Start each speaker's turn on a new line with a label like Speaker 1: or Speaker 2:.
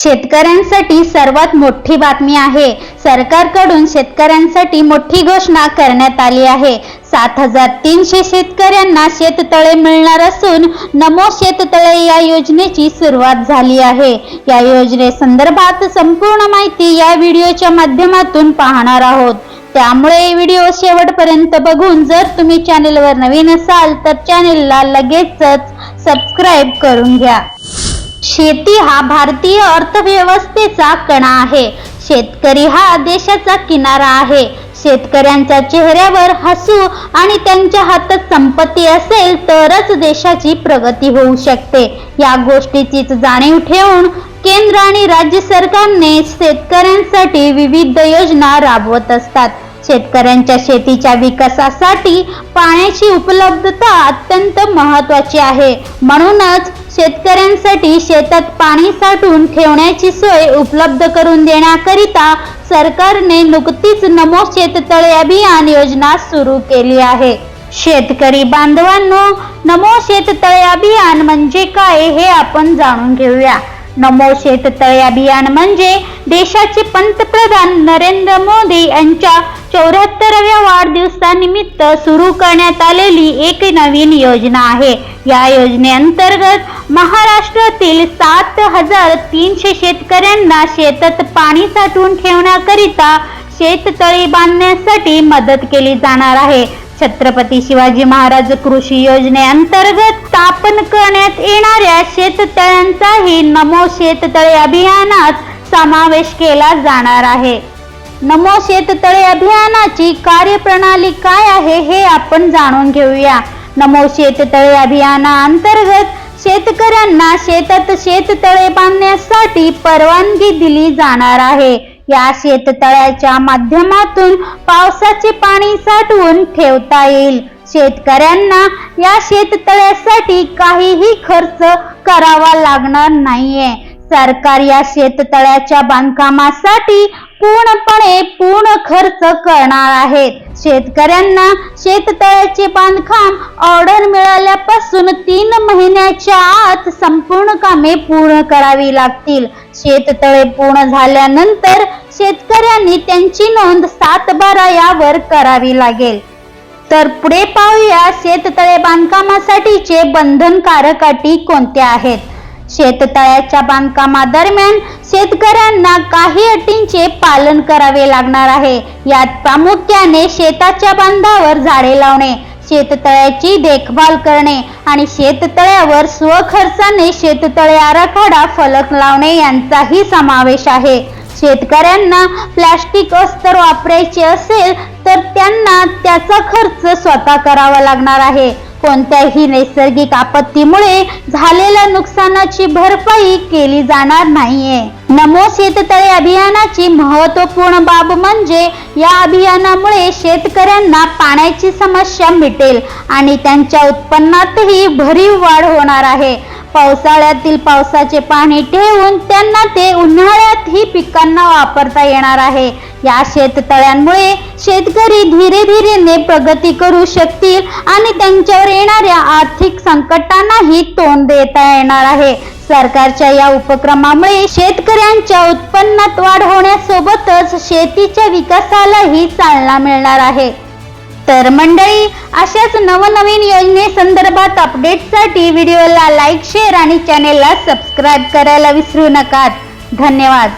Speaker 1: शेतकऱ्यांसाठी सर्वात मोठी बातमी आहे. सरकारकडून शेतकऱ्यांसाठी मोठी घोषणा करण्यात आली आहे. सात हजार तीनशे शेतकऱ्यांना शेततळे मिळणार असून नमो शेततळे या योजनेची सुरुवात झाली आहे. या योजनेसंदर्भात संपूर्ण माहिती या व्हिडिओच्या माध्यमातून पाहणार आहोत. त्यामुळे व्हिडिओ शेवटपर्यंत बघून जर तुम्ही चॅनेलवर नवीन असाल तर चॅनेलला लगेचच सबस्क्राईब करून घ्या. शेती हा भारतीय अर्थव्यवस्थेचा कणा आहे. शेतकरी हा देशाचा किनारा आहे. शेतकऱ्यांच्या चेहऱ्यावर हसू आणि त्यांच्या हातात संपत्ती असेल तरच देशाची प्रगती होऊ शकते. या गोष्टीचीच जाणीव ठेवून केंद्र आणि राज्य सरकारने शेतकऱ्यांसाठी विविध योजना राबवत असतात. शेतकऱ्यांच्या शेतीच्या विकासासाठी पाण्याची उपलब्धता अत्यंत महत्वाची आहे. म्हणूनच शेतकऱ्यांसाठी शेतात पाणी साठवून ठेवण्याची सोय उपलब्ध करून देण्याकरिता सरकारने नुकतीच नमो शेततळे अभियान योजना सुरू केली आहे. शेतकरी बांधवांनो नमो शेततळे अभियान म्हणजे काय हे आपण जाणून घेऊया. नमो शेततळे अभियान म्हणजे देशाचे पंतप्रधान नरेंद्र मोदी यांच्या चौऱ्याहत्तराव्या वाढदिवसानिमित्त सुरू करण्यात आलेली एक नवीन योजना आहे. या योजनेअंतर्गत महाराष्ट्रातील सात हजार तीनशे शेतकऱ्यांना शेतात पाणी साठवून ठेवण्याकरिता शेततळी बांधण्यासाठी मदत केली जाणार आहे. छत्रपती शिवाजी महाराज कृषी योजनेअंतर्गत स्थापन करण्यात येणाऱ्या शेततळ्यांचाही नमो शेततळे अभियानात समावेश केला जाणार आहे. नमो शेततळे अभियानाची कार्यप्रणाली काय आहे हे आपण जाणून घेऊया. नमो शेततळे अभियानाअंतर्गत शेतकऱ्यांना शेतात शेततळे बांधण्यासाठी परवानगी दिली जाणार आहे. या शेततळ्याच्या माध्यमातून पावसाचे पाणी साठवून ठेवता येईल. शेतकऱ्यांना या शेततळ्यासाठी काहीही खर्च करावा लागणार नाहीये. सरकार या शेततळ्याच्या बांधकामासाठी पूर्णपणे पूर्ण खर्च करणार आहेत. शेतकऱ्यांना शेततळ्याचे बांधकाम ऑर्डर मिळाल्यापासून तीन महिन्याच्या आत संपूर्ण कामे पूर्ण करावी लागतील. शेततळे पूर्ण झाल्यानंतर शेतकऱ्यांनी त्यांची नोंद सात बारा यावर करावी लागेल. तर पुढे पाहूया शेततळे बांधकामासाठीचे बंधनकारक अटी कोणत्या आहेत? शेततळ्याच्या बांधकामादरम्यान शेतकऱ्यांना काही अटींचे पालन करावे लागणार आहे. यात प्रामुख्याने शेताच्या बांधावर झाडे लावणे शेततळ्याची देखभाल करणे आणि शेततळ्यावर स्वखर्चाने शेततळे आराखडा फलक लावणे यांचाही समावेश आहे. शेतकऱ्यांना प्लास्टिक अस्तर वापरायचे असेल तर त्यांना त्याचा खर्च स्वतः करावा लागणार आहे. कोणत्याही नैसर्गिक आपत्तीमुळे झालेल्या नुकसानाची भरपाई केली जाणार नाहीये. नमो शेततळे अभियानाची महत्त्वपूर्ण बाब म्हणजे या अभियानामुळे शेतकऱ्यांना पाण्याची समस्या मिटेल आणि त्यांच्या उत्पन्नातही भरीव वाढ होणार आहे. पावसाळ्यातील पावसाचे पाणी ठेवून त्यांना ते उन्हाळ्यातही पिकांना वापरता येणार आहे. या शेततळ्यांमुळे शेतकरी धीरे धीरेने प्रगती करू शकतील आणि त्यांच्यावर येणाऱ्या आर्थिक संकटांनाही तोंड देता येणार आहे. सरकारच्या या उपक्रमामुळे शेतकऱ्यांच्या उत्पन्नात वाढ होण्यासोबतच शेतीच्या विकासालाही चालना मिळणार आहे. तर मंडळी अशाच नवनवीन योजने संदर्भात अपडेटसाठी व्हिडिओला लाईक शेअर आणि चॅनेलला सबस्क्राईब करायला विसरू नका. धन्यवाद.